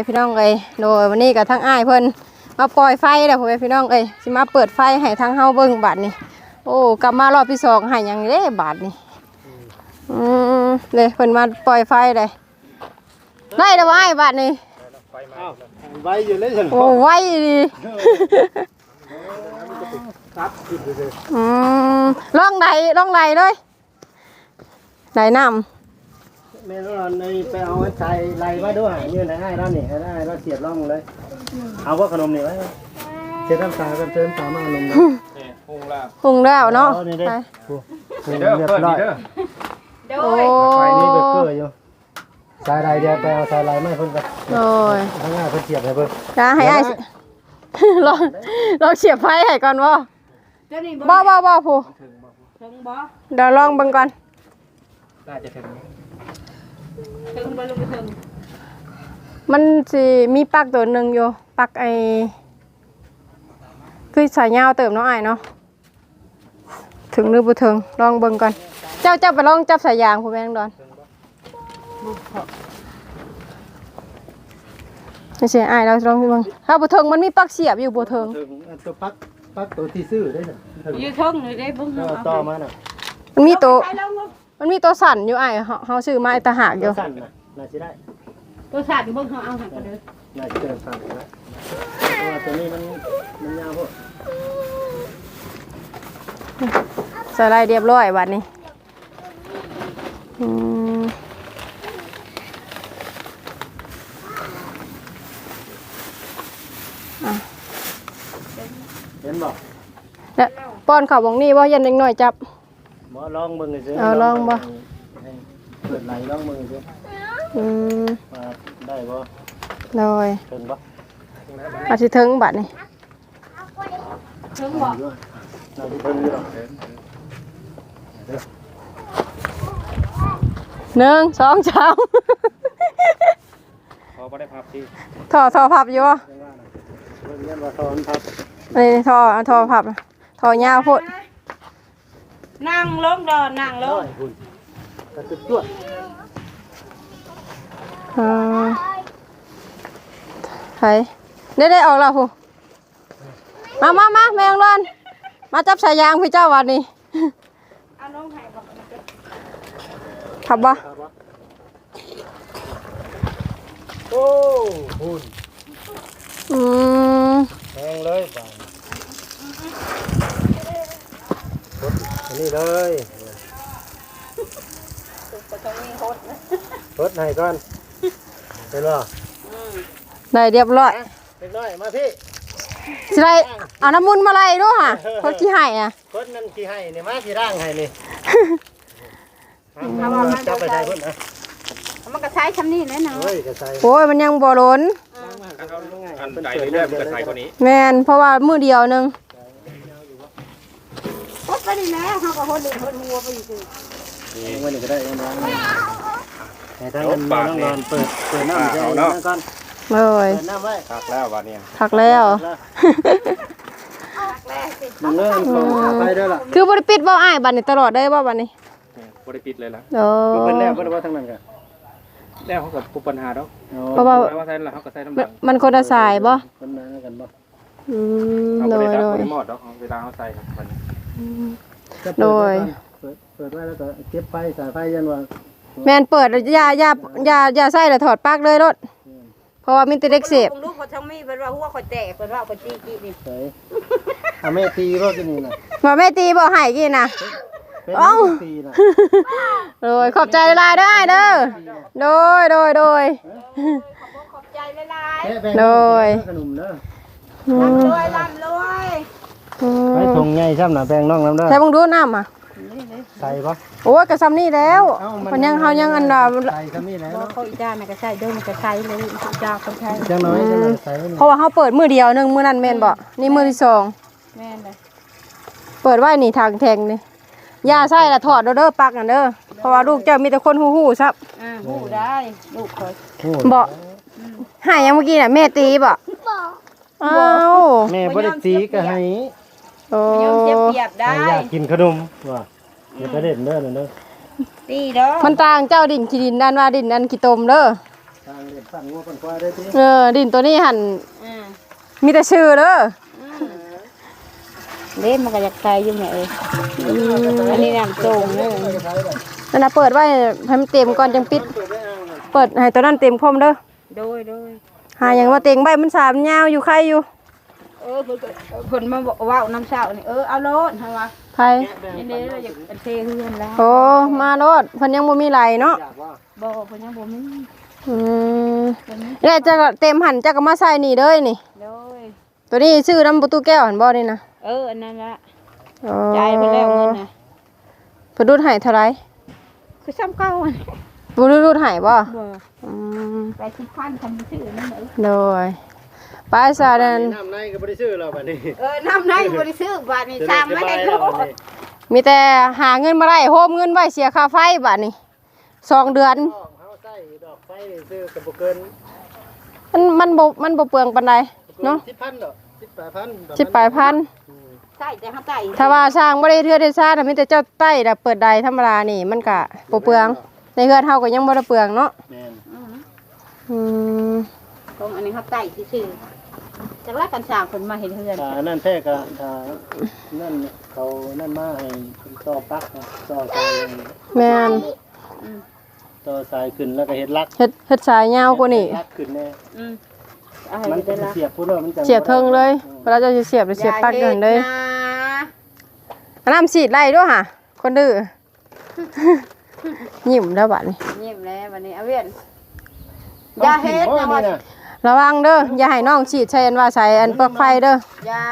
ม่พี่น้องเอ้ยโดยวันนี้กับทั้งอ้ายเพิ่นมาปล่อยไฟแล้วพ่อแม่พี่น้องเอ้ยสิมาเปิดไฟให้ทั้งเฮาเบิ่งบัดนี้โอ้กลับมารอบที่สองให้หยังเด้บาดนี้อืมเลยเพิ่นมาปล่อยไฟเลยไล่ได้บ่อ้ายบาดนี้อ้าวไว้อยู่เลยฉันโอ้ไวดีครับขึ้นเลยอืมล่องใดล่องใดเลยใดน้ำ แม่เราในไปเอาไว้ใส่ไรมาด้วยยืนให้ได้แล้วนี่ให้ได้แล้วเสียบร่องเลย เอาว่าขนมนี่ไว้เช็ดน้ำตากันเติมตามานมนะนี่พุงแล้วปรุงแล้วเนาะอนี่เด้ไปนี่เด้อเรียบเพิ่นร้อนี่ยเด้อโอ้ไฟนี่เบเกอร์อยู่สายไรเดียวไปเอาสายไรไม่เพิ่นกันโอ้ยข้างหน้าเพิ่นเสียบให้เพิ่นจะให้ไอ้ายสิลองลองเสียบไฟให้ก่อนว่าเจ้านี่บ่บ่บ่ผู้ถึงบ่เดี๋ยวลองเบิ่งก่อนน่าจะถึง ถึงบ่ลงไปถึงมันสิมีปลั๊กตัวหนึ่งอยู่ปลั๊กไอคือสายยาวเติมเนาะไอ้ายเนาะถึงหรือบ่ถึงลองเบิ่งก่อนเจ้าเจ้าไปลองจับสายยางผู้แม่งดอนไม่ใช่ไอ้ายเราลองเบิ่งถ้าบ่ถึงมันมีปลั๊กเสียบอยู่บ่ถึงถึงตัวปักปักตัวที่ซื้อได้น่ะถึงอยู่ถึงนี่ได้เบิ่งก็เอาต่อมาน่ะมันมีตัว ไปลง มันมีตัวสั่นอยู่ไอ้ายเฮาเฮาซื้อมาไอ้ตะหากอตัยู่วสั้นน่ะน่าสิได้ตัวสาดเบิ่งเขาเอาหักกันเด้อน่าจะเติมสั้นนะเพราะว่าตัวนี้มันมันยาวพวกใส่ลายเรียบร้อยบัดนี้อืมเห็นบ่แล้วป้อนข้าวบองนี่บ่ยันเด็กน้อยจับหมอ ลองมึงเลยสิเอาลองบ่ ให้เปิดไหลลองมึงสิอืมมาได้บ่เลยถึงบ่อาทิถึงบัดนี้ถึงบ่ด้วยน่าจะถึงอยู่หรอกหนึ่งสองสามพอบ่ได้พับที่ทอทอพับอยู่บ่เรื่องว่าน่ะเรื่องเรียนว่าสอนครับ นี่ทอเอาทอพับทอยาวโพด นั่งลงดอนั่งลร้องยคุณกระตุ้นตัวอืมไผได้ได้ออกแล้วผู้มามามาแมงรอนมาจับสายยางพี่เจ้าวันนี้เอาลงให้บ่พับบ่ครับบ่โอ้คุณอืมแพงเลยบ่ายรถอันนี้เลยรถให้ก่อนเป็นบ่ได้เรียบร้อยเล็กน้อยมาพี่สิได้เอาน้ำมุนต์มาไล่ด้วยค่ะคนที่ให้อะคนนั้นที่ให้นี่มาที่ร่างให้นี่เอามาจับไปใส่คนนะมันก็ใช้คำนี้แหละเนาะเฮ้ยก็ใส่โอ้ยมันยังบ่ล้นอันใจเรื่อยๆมันก็ใส่กว่านี้ แมนเพราะว่ามือเดียวหนึง พดไปนี่แหละเฮาก็พดดึงพดหัวไปอยู่ซื่อเอาไว้นี่ก็ได้เอามาให้ทางนั้นน้องนอนเปิดเปิดน้ำใส่นั่นก่อนเลยเปิดน้ำไว้พักแล้ววันนี้พักแล้วมันเริ่มของไปด้วยล่ะคือบริปิดบ่อ้ายบัดนี้ตลอดได้บ่บัดนี้บ่ได้ปิดเลยล่ะโอ้เพิ่นแล้วเพิ่นว่าทางนั้นกันแล้วเขากับผู้ปัญหาดอกเพราะว่าว่าใส่แล้วเขาก็ใส่น้ำมัดันงมันคนละสายบ่เพิ่นมากันบ่อืมเอาโดบ่ยได้ดับโดบ่ยได้หมดดอกเอาเวลาเขาใส่ครับ มันโดยเปิดเปิดไว้แล้วก็เก็บไฟสายไฟยันว่าแมนเปิดแล้วอย่าอย่าอย่าอย่าใส่แล้วถอดปลั๊กเลยรถเพราะว่ามีแต่เด็กเสพลูกเขาทั้งมีเพิ่นว่าหัวเขาแตกเพิ่นว่าเขาตีกี้นี่ใส่เอาแม่ตีบ่กินนี่น่ะว่าแม่ตีบ่ให้กินน่ะเป็นเอ้าตีน่ะโดยขอบใจหลายๆเด้ออ้ายเด้อโดยโดยโดยขอบใจหลายแม่แบ่งโดยขนมเด้ออืๆร่ำมรวยร่ำรวยอืม ไว้ถุงใหญ่ซ้ำน่ะแบ่งน้องน้ำเด้อใส่บังดูน้ำอะใส่บ่โอ้ยกระซำนี่แล้วเอ้ามันยังเฮายังอันดาใส่ซ้ำนี่แหละบ่เนาะเขาอีจ้ามันก็ใช้เด้อมันก็ใช้เลยอีจ้าคนใช้จังน้อยจังน้อยใส่นี่เพราะว่าเฮาเปิดมือเดียวหนึงมือนั้นแม่นบ่นี่มือที่สองแม่นเลยเปิดไว้นี่ทางแทงนี่อย่าใส่ละถอดเด้อเด้อปักนั่นเด้อเพราะว่าลูกเจ้ามีแต่คนฮู้ๆซับอ่าฮู้ได้ลูกคอยโอ้บ่หายยังเมื่อกี้น่ะแม่ตีบ่อ้าวแม่บ่ได้ตีก็ให้ โอ้ยอมเจ็บเปียบได้ให้อยากกินขนมว่าอย่าไปเล่นเด้อนั่นเด้อตีเด้อมันต่างเจ้าดินขี้ดินด้านว่าดินอันขี้ตมเด้ออทางเด็ดสั่นงัวคนควายได้ติเออ ดินตัวนี้หันอืมมีแต่ชื่อเด้อเล่นมันก็อยากใส่อยู่เนี่ยเอ้ยอันนี้น้ำโจงเนี่ยนั่นน่ะเปิดไว้ให้มันเต็มก่อนจังปิด เปิดให้ตัวนั้นเต็มพร้อมเด้อโดยโดยหาหยังว่าเต็งใบมันสามยาวอยู่ใครอยู่ เออเพิ่นก็เพิ่นมาบอกว่าเอาน้ำเช้านี่เออเอาโลดเฮาว่าใครนี่เด้เราอยากเป็นเทเฮือนแล้วโอ้มาโลดเพิ่นยังบ่มีไหลเนาะอยากว่าบ่เพิ่นยังบ่มีอืมแล้วจะก็เต็มหันจะก็มาใส่นี่เด้อนี่โดยตัวนี้ชื่อน้ำประตูแก้วหันบ่นี่นะเอออันนั้นละอ๋อจ่ายไปแล้วเงินน่ะเพิ่นรูดให้เท่าไหร่คือซ้ำเก่าอะบ่รูดรูดให้บ่บ่อืมไปสิพันคันซื้อนั่นเด้อโดย ป้าซาดันน้ำในก็บ่ได้ซื้อแล้วบัดนี้เออน้ำไหนบ่ได้ซื้อบาทนี่ซ้ำไม่ได้แล้รู้วบัดนี้มีแต่หาเงินมาได้โฮมเงินไว้เสียค่าไฟบัดนี้สองเดือนน้องเฮาใส่ดอกไฟนี่ซื้อก็บ่เกินมันมันบ่มันบ่เปลืองปานใดเนาะ10,000ดอก18,000สิบปลายพันใส่แต่เฮาใส่ถ้าว่าสร้างบ่ได้เทื่อได้ซ่าน่ะมีแต่เจ้าใต้น่ะเปิดใดธรรมดานี่มันก็บ่เปลือง ในเฮือนเฮาก็ยังบ่ได้เปลืองเนาะแม่นอืมตรงอันนี้เฮาใส่ซื่อ ๆจักละกันสร้างเพิ่นมาเห็นเฮือนถ้าอันนั่นแท้ก็ถ้านั่นเขานั่นมาให้ต่อปลั๊กนะต่อสายแม่นต่อสายขึ้นแล้วก็เฮ็ดลักเฮ็ดเฮ็ดสายยาวกว่านี้ลักขึ้นแน่อืมเอาให้มันได้จะละเสียบพุ่นว่ามันจะเสียบเทิงเลยเวลาจะเสียบจะเสียบปลั๊กเดินเลยอันน้ำสีดไล่ด้วยค่ะ คนดื้อยิ้มแล้วบัดนี้เงียบแล้ววันนี้เอาเวียนอย่าเฮ็ดโอ้นะนี่ว่าน่ะ ระวังเด้ออย่าให้น้องฉีดใช้อันว่าใส่อันปลั๊กไฟเด้ออย่า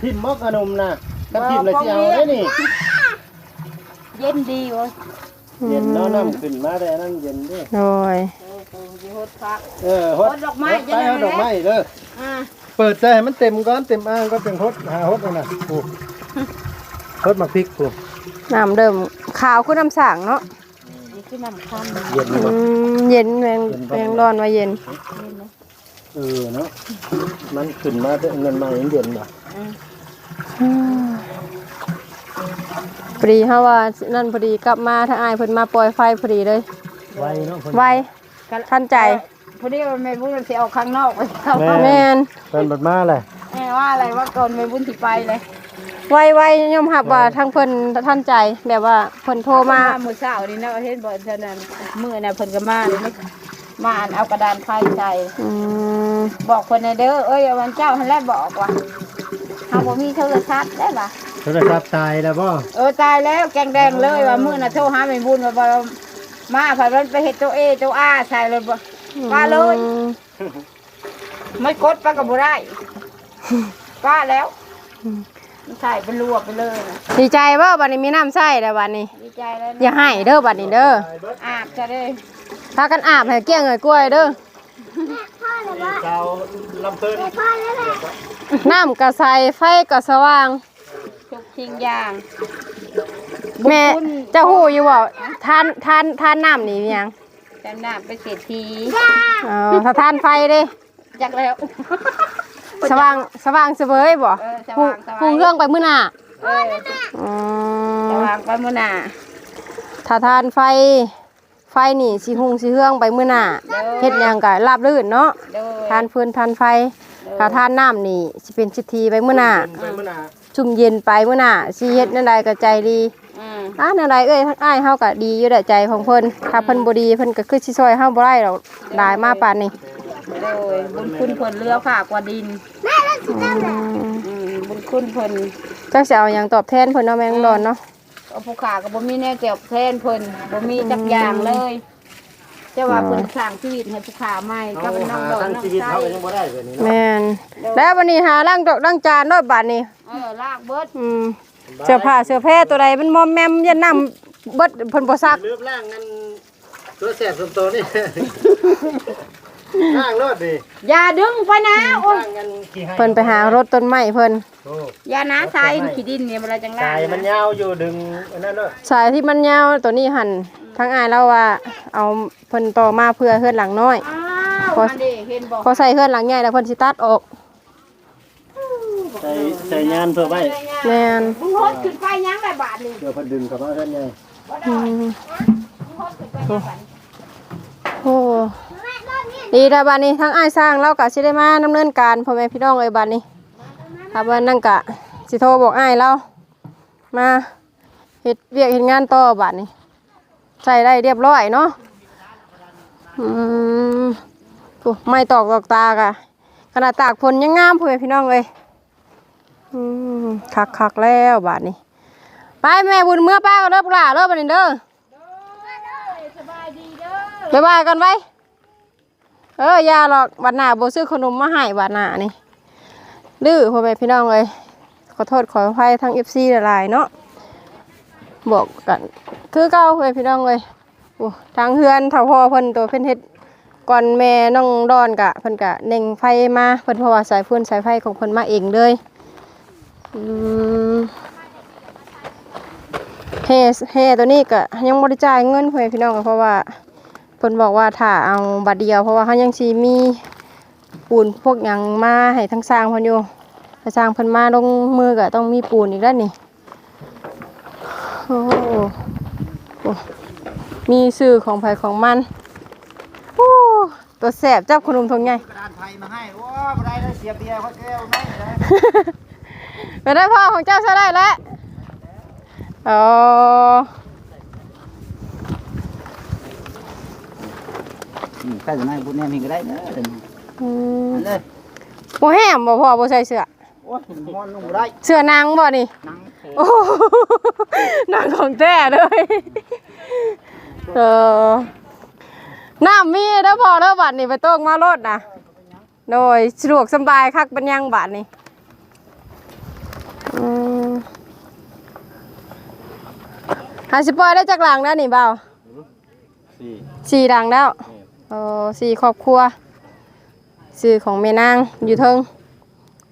ทิ่มมอกขนมน่ะถ้าทิ่มเลยสิเอาได้นี่เย็นดีเว้ยเย็นเนาะน้ำขึ้นมาได้อันนั่นเย็นเด้โอ้ยเออกูสิโหดพัก เออฮดฮดดอกไม้ฮดไปจะได้ฮดดอกไม้เด้ออ่าเปิดใจให้มันเต็มก่อนเต็มอ่างก็เป็นฮดหาฮดนั่นน่ะโอ้ฮดมาพริกกูน้ำเดิมขาวคือน้ำสางเนาะ นี่คือน้ำคันเย็นอืบ่มเย็นแมงแมงร้อนว่าเย็นเออเนาะมันขึ้นมาได้เงินมาเย็นๆบ่พอดีเฮาว่านั่นพอดีกลับมาถ้าอายเพิ่นมาปล่อยไฟพอดีเลย ไวเนาะเพิ่นไวทันใจพอดีว่าแม่บุญสิออกข้างนอกไปเข้าแม่แม่นเพิ่นบัดมาเลยแม่ว่าอะไรว่าก่อนแม่บุญสิไปเลย ไวไวยอมรับว่าทางเพิ่นทันใจแบบว่าเพิ่นโทรมามื้อเช้านี่นะเห็นบ่เท่านั้นมื้อน่ะเพิ่นก็มาเลยมาอ่านเอากระดานไฟใส่อืมบอกคนในเด้อเอ้ยวันเจ้าหั่นแหละบอกว่าเฮาบ่มีโทรศัพท์ได้ล่ะโทรศัพท์ตายแล้วบ่เออตายแล้วแกงแดงเลยว่ามื้อน่ะโทรหาแม่บุญว่าบ่มาพามันไปเฮ็ดตัวเอตัวอาใส่เลยบ่ว่าเลยอืมไม่กดไปก็บ่ได้ว่าแล้ว มันใส่เป็นรวบไปเลยนะดีใจบ่บัดนี้มีน้ำใส่แล้วบัดนี้ ดีใจแล้วนะอย่าให้เด้อบัดนี้เด้ออาบจะได้พากันอาบให้เกลี้ยงเอ้ยกล้วยเด้อ ชาวลำเพิ่นน้ำก็ใส่ไฟก็สว่าง ทุกทิ้งอย่าง แม่เจะฮู้อยู่บ่ทานทานทานน้ำนี่มีหยังแต่หน้าไปเศรษฐีเออถ้าทานไฟเด้ จักแล้ว สว่างสว่างเสวยบ่เออสฮู้ว่างสฮู้ว่างเรื่องไปมื้อหน้าเอออืมสว่างไปมื้อหน้าถ้าทานไฟ ไฟนี่สิหุงสิเฮืองไปมื้อหน้าเฮ็ดหยังก็ราบรื่นเนาะโดยทานฟืนทานไฟถ้าทานน้ำนี่สิเป็นสิทธีไปมื้อหน้าไปมื้อหน้าชุ่มเย็นไปมื้อหน้าสิเฮ็ดนั่นใดก็ใจดี อืมอ่านั่นใดเอ้ยทั้งอ้ายเฮาก็ดีอยู่แต่ใจของเพิ่นถ้าเพิ่นบ่ดีเพิ่นก็คือสิซอยเฮาบ่ได้ดอกได้มาปานนี้ โดยบุญคุณเพิ่นเรือฝากกว่าดินอืมอืมบุญคุณเพิ่นจักสิเอาหยังตอบแทนเพิ่นเนาะแม่งดอนเนาะเอาผู้ขาก็บ่มีแน่เกี่ยวแทนเพิ่นบ่มีจักอย่างเลยจะว่าเพิ่นสร้างชีวิตให้ผู้ขาใหม่ก็เป็นน้องดอกทั้งน้องชีวิตไส้เขาก็ยังบ่ได้แบบนี้เนาะแม่นแล้ววันนี้หาล้างดอกล้างจานเนาะบัดนี้ เออลากเบิดอืมเสื้อผ้าเสื้อแพรตัวใดมันมอมแมมยันน้ำเบิดเพิ่นบ่ซักเลือบล่างกันตัวแสบสมโตนี่ ล่างรถดิอย่าดึงไปนะโอ้ยล่างกันกี่ให้เพิ่นไปหารถต้นไม้เพิ่นโอ้อย่านะทรายขี้ดินเนี่ยเวลาจังสาล่างยมันยาวอยู่ดึงอันนั้นเนาะสายที่มันยาวตัวนี้หั่นทั้งอายเราว่า เอาเพิ่นต่อมาเพื่อเฮือนหลังน้อย อ้าวมันดิเห็นบ่พอใส่เฮือนหลังใหญ่แล้วเพิ่นสิตัดออกใส่ใส่งานเพื่อไว้แม่นมึงโหดขึ้นไปยังได้บาทนี่เดี๋ยวเพิ่นดึงเข้ามาเท่านไงอืมมึงโหดขึ้นไปยังบาทโอ้ ดีแต่บัดนี้ทั้งอ้ายสร้างเราก็สิได้มาดำเนินการพ่อแม่พี่น้องเอ้ยบัดนี้ครับว่านั่นก็สิโทรบอกอ้ายเรามาเฮ็ดเวียกเฮ็ดงานต่อบัดนี้ใส่ได้เรียบร้อยเนาะอืมโอ้ไม่ตอกตอกตากะขนาดตากฝนยังงามพ่อแม่พี่น้องเอ้ยอืมคักๆแล้วบัดนี้ ไปแม่บุญเมื่อป้าก็เลิกล่าเลิกบัดนี้เด้อสบายดีเด้อบ๊ายบายกันไว้ เออยาหรอกบัดหน้าโบซื้อขนมมาให้บัดหน้านี่ดื้อพ่อแม่พี่น้องเลยขอโทษขออภัยทั้งเอฟซีหลายเนาะบอกกันคือเก้าพ่อแม่พี่น้องเลยโอ้ทางเฮือนท่าพ่อเพิ่นตัวเพิ่นเฮ็ดก่อนแม่น้องดอนกะเพิ่นกะเน่งไฟมาเพิ่นเพราะว่าสายพุ่นสายไฟของเพิ่นมาเองเลยอืมเฮเฮตัวนี้ก็ยังบ่ได้จ่ายเงินพ่อแม่พี่น้องก็เพราะว่า เพิ่นบอกว่าถ้าเอาบัตรเดียวเพราะว่าเขายังสิมีปูนพวกยังมาให้ทั้งสร้างเพิ่นอยู่ถ้าสร้างเพิ่นมาลงมือก็ต้องมีปูนอีกแล้วนี่โอ้โอ้มีชื่อของไผของมันโอ้ตัวแสบจับขนมทงใหญ่กระดานไทยมาให้โอ้บ่ได้แล้วเสียเบียร์เขาแก้วไม่ได้ไปได้พ่อของเจ้าซะได้แล้วอ๋อ ใครจะให้บุญแน่มีก็ได้เด้ออืมเลยบ่แฮมบ่พ่อบ่ใส่เสื้อ โอ้ยมอนลงบ่ได้เสื้อนางบ่นี่ นังโอ้โหหนังของแท้เลยเออน้ำมีแล้วพอแล้วบัดนี่ไปโต้งมารถนะโดยสะดวกสบายคักเป็นยังบัดนี่อืมหาสิปล่อยได้จากหลังแล้วนี่เบาสี่สี่หลังแล้วเออสี่ครอบครัวสื่อของแม่นางอยู่เทิง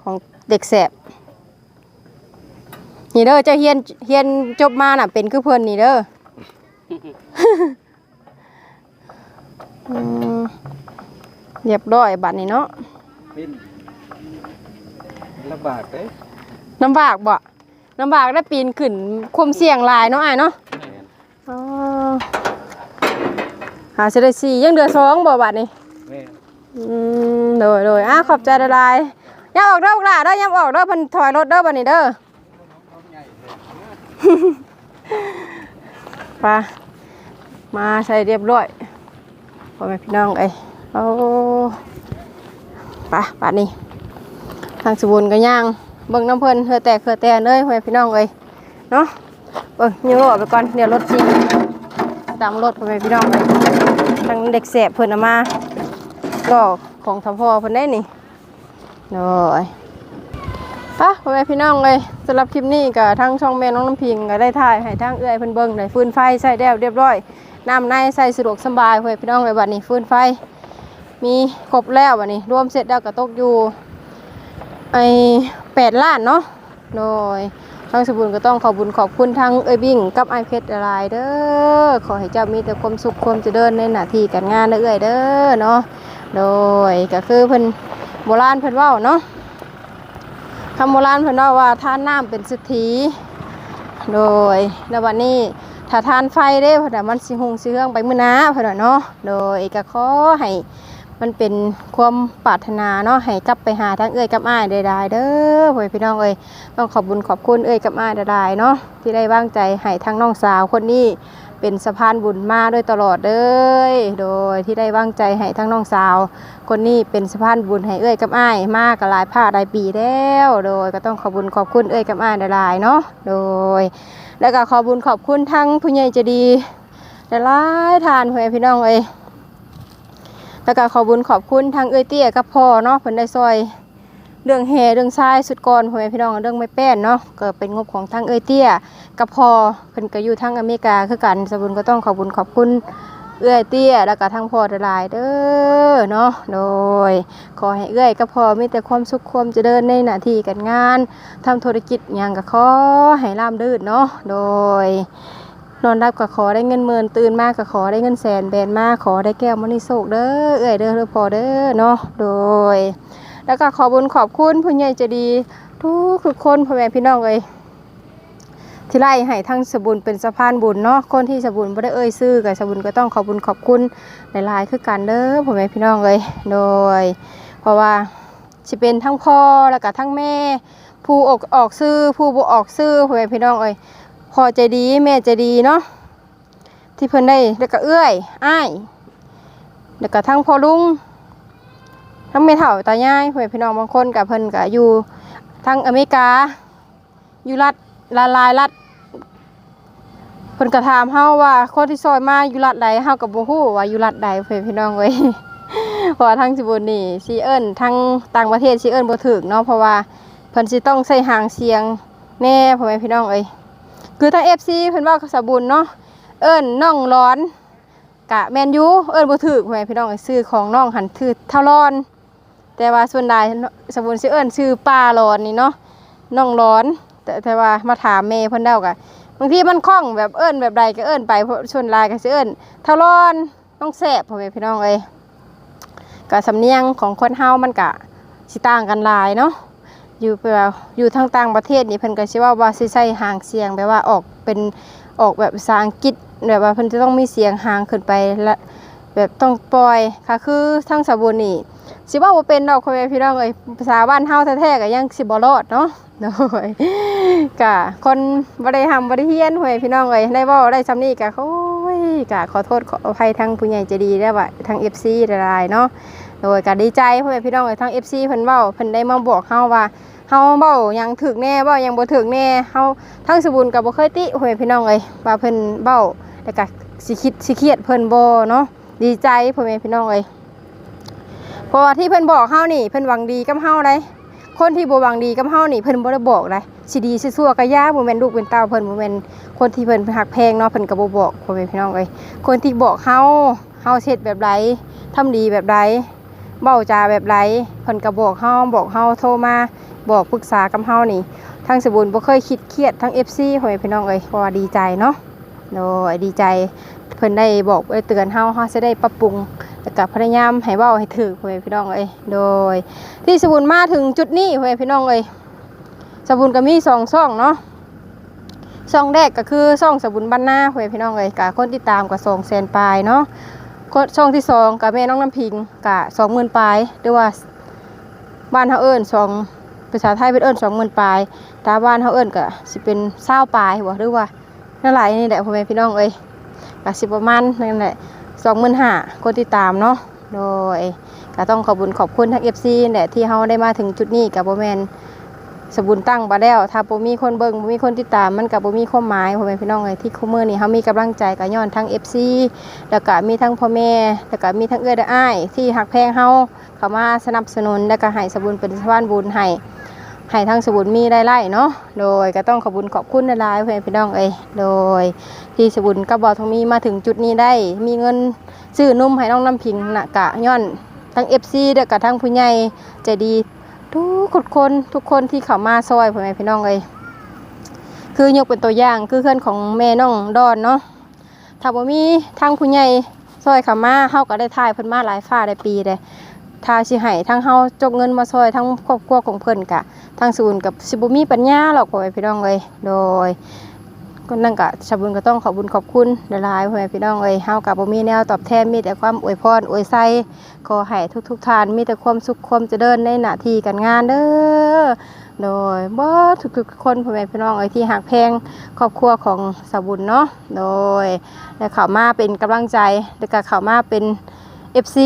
ของเด็กแสบนี่เด้อเจ้าเฮียนเฮียนจบมาน่ะเป็นคือเพิ่นนี่เด้ออืมเรียบร้อยบัดนี้เนาะเป็นลำบากเด้ลำบากบ่ลำบากได้ปีนขึ้นความเสี่ยงหลายเนาะอ้ายเนาะแม่นอ๋อ หาสิได้สี่ยังเดือสองบ่บัดนี้แม่นอืมโดยโดยอะขอบใจหลายๆอย่าออกเด้อพวกหล่าเด้ออย่าออกเด้อเพิ่นถอยรถเด้อบัดนี้เด้อไปมาใส่เรียบร้อยพ่อแม่พี่น้องเอ้ยโอ้ไปป่านนี้ทางสบุนก็ย่างเบิ่งน้ำเพิ่นเฮือแตกเฮือแตนเลยพ่อแม่พี่น้องเอ้ยเนาะเบิ่งยังรอไปก่อนเดี๋ยวรถสิตามรถพ่อแม่พี่น้องเอ้ย ทางเด็กแสบเพิ่นเอามาก็ของทพ่อเพิ่นได้นี่โอ้ยปะพ่อแม่พี่น้องเลยสำหรับคลิปนี้ก็ทั้งช่องแม่น้องน้ำพิงก็ได้ถ่ายให้ทั้งเอื้อยเพิ่นเบิ่งได้ฟื้นไฟใส่แด้วเรียบร้อยน้ำในใส่สะดวกสบายพ่อแม่พี่น้องเลยบัดนี้ฟื้นไฟ มีครบแล้วบัดนี้ รวมเสร็จแล้วก็ตกอยู่ไอแปดล้านเนาะโดย ทางสมบุญก็ต้องขอบุญขอบคุณทั้งเอ้ยบิ่งกับไอเพชรอะไรเด้อขอให้เจ้ามีแต่ความสุขความเจริญในหน้าที่การงานเด้อเอ้ยเด้อเนาะโดยก็คือเพิ่นโบราณเพิ่นว้าเนาะคำโบราณเพิ่นว่าว่าท่านน้ำเป็นสิทธิโดยในวันนี้ถ้าทานไฟได้เพิ่นน่ะมันสิหุงสิเฮืองไปมื้อหน้าเพิ่นน่ะเนาะโดยก็ขอให้ มันเป็นความปรารถนาเนาะให้กลับไปหาทั้งเอ้ยกับอ้ายได้ๆเด้อพ่อพี่น้องเอ้ยต้องขอบบุญขอบคุณเอ้ยกับอ้ายได้ๆเนาะที่ได้วางใจให้ทั้งน้องสาวคนนี้เป็นสะพานบุญมาโดยตลอดเด้อโดยที่ได้วางใจให้ทั้งน้องสาว คนนี้เป็นสะพานบุญให้เอ้ยกับอ้ายมากกับหลายผ้าหลายปีแล้ว โดยก็ต้องขอบคุญขอบคุณเอ้ยกับอ้ายหลายๆเนาะ โดย แล้วก็ขอบุญขอบคุณทั้งผู้ใหญ่จะดีหลายๆทานพ่อพี่น้องเอ้ย แล้วก็ขอบุญขอบคุณทั้งเอ้ยเตี้ยกับพ่อเนาะเพิ่นได้ซอยเรื่องแห่เรื่องทรายสุดก่อนพ่อแม่พี่น้องเรื่องไม้แป้นเนาะก็เป็นงบของทั้งเอ้ยเตี้ยกับพ่อเพิ่นก็อยู่ทั้งอเมริกาคือกันสบุญก็ต้องขอบุญขอบคุณเอื้อเตี้ยแล้วก็ทั้งพ่อหลายเด้อเนาะโดย ขอให้เอื้อยกับพ่อมีแต่ความสุขความเจริญในหน้าที่การงานทำธุรกิจหยังก็ขอให้ร่ำรื่นเนาะโดย นอนรับก็ขอได้เงินหมื่นตื่นมากก็ขอได้เงินแสนแบนมากขอได้แก้วมณีโศกเด้อเอื้อยเด้อเด้อพ่อเด้อเนาะโดย แล้วก็ขอบุญขอบคุณผู้ใหญ่ใจดี ทุกทุกคนพ่อแม่พี่น้องเอ้ยที่ไล่ให้ทั้งสบุญเป็นสะพานบุญเนาะคนที่สบุญบ่ได้เอ่ยซื้อกับสบุญก็ต้องขอบุญขอบคุณหลายๆคือกันเด้อพ่อแม่พี่น้องเลยโดย เพราะว่าสิเป็นทั้งพ่อแล้วก็ทั้งแม่ ผู้ออกออกซื้อผู้บ่ออกซื้อพ่อแม่พี่น้องเอ้ย พ่อใจดีแม่ใจดีเนาะที่เพิ่นได้แล้วก็เอื้อยอ้ายแล้วก็ทั้งพ่อลุงทั้งแม่เฒ่าตายายเพื่อแม่พี่น้องบางคนกับเพิ่นก็อยู่ทั้งอเมริกา อยู่รัฐลาลายรัฐเพิ่นก็ถามเฮาว่าคนที่ซอยมาอยู่รัฐใดเฮาก็บ่ฮู้ว่าอยู่รัฐใดเพิ่อนพี่น้องเว้ยเพราะว่าทั้งสิบุญนี่สิเอิ้นทั้งต่างประเทศสิเอิ้นบ่ถูกเนาะเพราะว่าเพิ่นสิต้องใส่หางเสียงแน่พ่อแม่พี่น้องเอ้ย คือทั้ง FC เพิ่นว่าสบุญเนาะเอิ้นน้องร้อนกะแมนยูเอิ้นบ่ถูกพ่อแม่พี่น้องเอ้อของน้องหันคือเท่าร้อน แต่ว่าส่วนใดสบุญสิเอิ้นชื่อป้าร้อนนี่เนาะน้องร้อน แต่แต่ว่ามาถามแม่เพิ่นเดากะบางทีมันคล่องแบบเอิ้นแบบใดก็เอิ้นไปเพราะส่วนลายก็สิเอิ้นเท่าร้อนต้องแซ่บพ่อแม่พี่น้องเอ้ยกับสำเนียงของคนเฮามันกะสิต่างกันหลายเนาะ อยู่แบบอยู่ทางต่างประเทศนี่เพิ่นก็สิว่าว่าสิใช้หางเสียงแบบว่าออกเป็นออกแบบภาษาอังกฤษแบบว่าเพิ่นจะต้องมีเสียงหางขึ้นไปและแบบต้องปล่อยค่ะคือทางสาบุญนี่สิว่าบ่เป็นดอกพ่อแม่พี่น้องเอ้ยภาษาบ้านเฮาแท้ๆก็ยังสิบ่รอดเนาะโดยกะคนบ่ได้ทำบ่ได้เฮียนพ่อแม่พี่น้องเอ้ยได้เว้าได้ซำนี้ก็โอ้ยกะขอโทษขออภัยทางผู้ใหญ่ใจดีได้ว่าทาง FC หลายๆเนาะ โดยก็ดีใจพ่อแม่พี่น้องเอ้ยทั้ง FC เพิ่นเว้าเพิ่นได้มาบอกเฮาว่าเฮาเว้ายังถึกแน่เว้ายังบ่ถึกแน่เฮาทั้งสบุญก็บ่เคยติพ่อแม่พี่น้องเอ้ยว่าเพิ่นเว้าแล้วก็สิคิดสิเครียดเพิ่นบ่เนาะดีใจพ่อแม่พี่น้องเอ้ยเพราะว่าที่เพิ่นบอกเฮานี่เพิ่นหวังดีกับเฮาได้คนที่บ่หวังดีกับเฮานี่เพิ่นบ่ได้บอกได้สิดีสิซั่วก็ยาบ่แม่นลูกเป็นเต้าเพิ่นบ่แม่นคนที่เพิ่นฮักแพงเนาะเพิ่นก็บ่บอกพ่อแม่พี่น้องเอ้ยคนที่บอกเฮาเฮาเฮ็ดแบบใดทำดีแบบใด เบ้าจาแบบไรเพิ่นก็บอกเฮาบอกเฮาโทรมาบอกปรึกษากับเฮานี่ทางสบุญบ่เคยคิดเครียดทั้ง FC พ่อแม่พี่น้องเอ้ยเพราะว่าดีใจเนาะโดยดีใจเพิ่นได้บอกได้เตือนเฮาเฮาจะได้ปรับปรุงแล้วก็พยายามให้เว้าให้ถูกพ่อแม่พี่น้องเอ้ยโดย ที่สบุญมาถึงจุดนี้พ่อแม่พี่น้องเอ้ยสบุญก็มีสองช่องเนาะช่องแรกก็คือช่องสบุญบ้านนาพ่อแม่พี่น้องเอ้ยก็คนติดตามก็2แสนปลายเนาะ ก็ช่องที่สองกับแม่น้องน้ำพิงกะสองหมื่นปลายหรือว่าบ้านเขาเอิญสองภาษาไทยเป็นเอิญสองหมื่นปลายตาบ้านเขาเอิญกะสิเป็นเศร้าปลายบ่หรือว่านั่นหลายนี่แหละพ่อแม่พี่น้องเอ้ยกะสิประมาณนั่นแหละสองหมื่นห้าคนติดตามเนาะโดยก็ต้องขอบคุญขอบคุณทั้งเอฟซีแหละที่เขาได้มาถึงจุดนี้กับโบแมน สบุญตั้งบาแล้ว ถ้าบ่มีคนเบิ่งบ่มีคนติดตามมันกับบ่มีความหมายพ่อแม่พี่น้องเอ้ยที่คู่มือนี่เขามีกำลังใจกับย้อนทั้ง FC แล้วก็มีทั้งพ่อแม่แล้วก็มีทั้งเอื้อและอ้าย ที่หักแพงเฮาเข้ามาสนับสนุนแล้วก็ให้สบุญเป็นสะพานบุญให้ให้ทั้งสบุญมีได้ไล่เนาะโดยก็ต้องขอบุญขอบคุณหลายๆพื่อนพี่น้องเอ้ยโดย ที่สบุญกับบอทองมีมาถึงจุดนี้ได้ มีเงินซื้อนุ่มให้น้องน้ำพิงนะกะย้อนทั้ง FC เด้อกับทั้งผู้ใหญ่ใจดี ทุกคนทุกคนที่เข้ามาซอยพ่อแม่พี่น้องเลยคือยกเป็นตัวอย่างคือเพื่อนของแม่น้องดอนเนาะถ้าบ่มีทางผู้ใหญ่ซอยเขามาเฮาก็ได้ทายเพิ่นมาหลายฟ้าได้ปีเลยท้าสิให้ทั้งเฮาจกเงินมาซอยทั้งครอบครัวของเพิ่นกะทั้งศูนย์กับสิบ่มีปัญญาหรอกพ่อแม่พี่น้องเลยโดย ก็นั่นก็ชาวบุญก็ต้องขอบุญขอบคุณหลายๆพ่อแม่พี่น้องเอ้ยเฮาก็บ่มีแนวตอบแทนมีแต่ความอวยพรอวยไสขอให้ทุกๆท่านมีแต่ความสุขความเจริญในหน้าที่การงานเด้อโดยบ่ทุกๆคนพ่อแม่พี่น้องเอ้ยที่หักแพงครอบครัวของสาวบุญเนาะโดยและเขามาเป็นกำลังใจและก็เขามาเป็น FC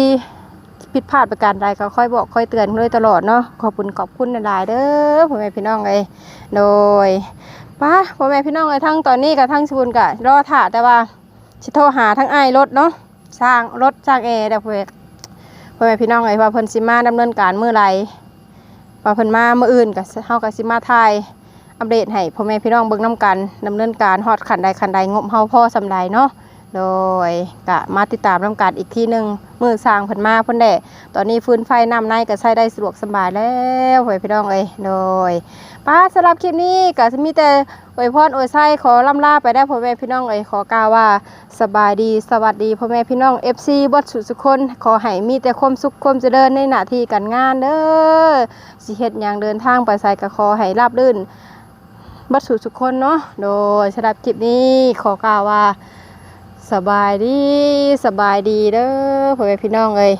ผิดพลาดประการใดก็ค่อยบอกค่อยเตือนเลยตลอดเนาะขอบคุณขอบคุณหลายๆเด้อพ่อแม่พี่น้องเลยโดย ป้าพ่อแม่พี่น้องเลยทั้งตอนนี้กับทั้งสาวบุญกะรอถ่าแต่ว่าสิโทรหาทั้งไอ้รถเนาะสร้างรถสร้างแอร์เด้อพ่อพ่อแม่พี่น้องเลยว่าเพิ่นสิมาดำเนินการเมื่อไรว่าเพิ่นมาเมื่ออื่นกับเฮากับสิมาไทยอัปเดตให้พ่อแม่พี่น้องเบิ่งน้ำกันดำเนินการฮอดขันใดขันใดงบเฮาพ่อสำใดเนาะโดยกะมาติดตามน้ำกันอีกทีหนึ่ง มือสร้างเพิ่นมาเพิ่นแดตอนนี้ฟื้นไฟน้ำในก็ใช้ได้สะดวกสบายแล้วพ่อแม่พี่น้องเอ้ยโดยป้าสำหรับคลิปนี้ก็จะมีแต่อวยพรอวยไส้ขอล่ำลาไปได้พ่อแม่พี่น้องเอ้ยขอกล่าวว่าสบายดีสวัสดีพ่อแม่พี่น้อง FC บดสุดสุขคนขอให้มีแต่ความสุขความเจริญในหน้าที่การงานเด้อสิเฮ็ดหยังเดินทางไปไสก็ขอให้ราบรื่นบัดสู่ทุกคนเนาะโดยสำหรับคลิปนี้ขอกล่าวว่า สบายดีสบายดีเด้อพ่อแม่พี่น้องเอ้ย